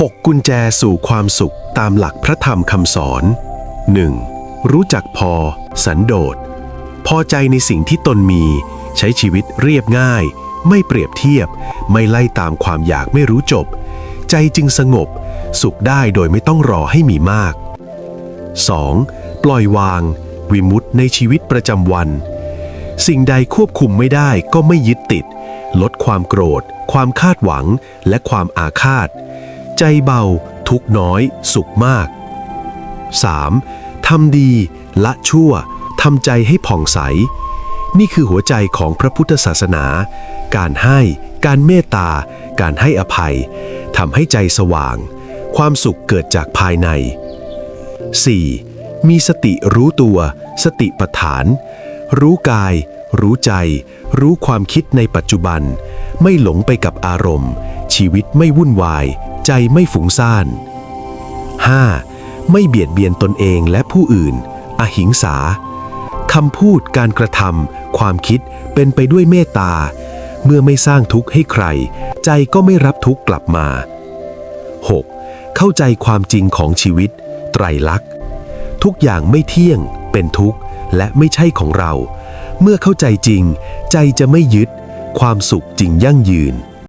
6 กุญแจสู่ความสุขตามหลักพระธรรมคำสอน 1. รู้จักพอ สันโดษ พอใจในสิ่งที่ตนมี ใช้ชีวิตเรียบง่าย ไม่เปรียบเทียบ ไม่ไล่ตามความอยากไม่รู้จบ ใจจึงสงบ สุขได้โดยไม่ต้องรอให้มีมาก 2. ปล่อยวาง วิมุตในชีวิตประจำวัน สิ่งใดควบคุมไม่ได้ก็ไม่ยึดติด ลดความโกรธ ความคาดหวัง และความอาฆาต ใจเบา ทุกน้อย สุขมาก 3. ทำดี ละชั่วทำใจให้ผ่องใส นี่คือหัวใจของพระพุทธศาสนา การให้ การเมตตา การให้อภัยทำให้ใจสว่าง ความสุขเกิดจากภายใน 4. มีสติรู้ตัว สติปัฏฐาน รู้กาย รู้ใจ รู้ความคิดในปัจจุบัน ไม่หลงไปกับอารมณ์ ชีวิตไม่วุ่นวาย ใจไม่ฝุ่งซ่าน 5. ไม่เบียดเบียนตนเองและผู้อื่น อหิงสาคำพูดการกระทำความคิดเป็นไปด้วยเมตตา เมื่อไม่สร้างทุกข์ให้ใคร ใจก็ไม่รับทุกข์กลับมา 6. เข้าใจความจริงของชีวิต ไตรลักษณ์ ทุกอย่างไม่เที่ยง เป็นทุกข์ และไม่ใช่ของเรา เมื่อเข้าใจจริง ใจจะไม่ยึด ความสุขจริงยั่งยืน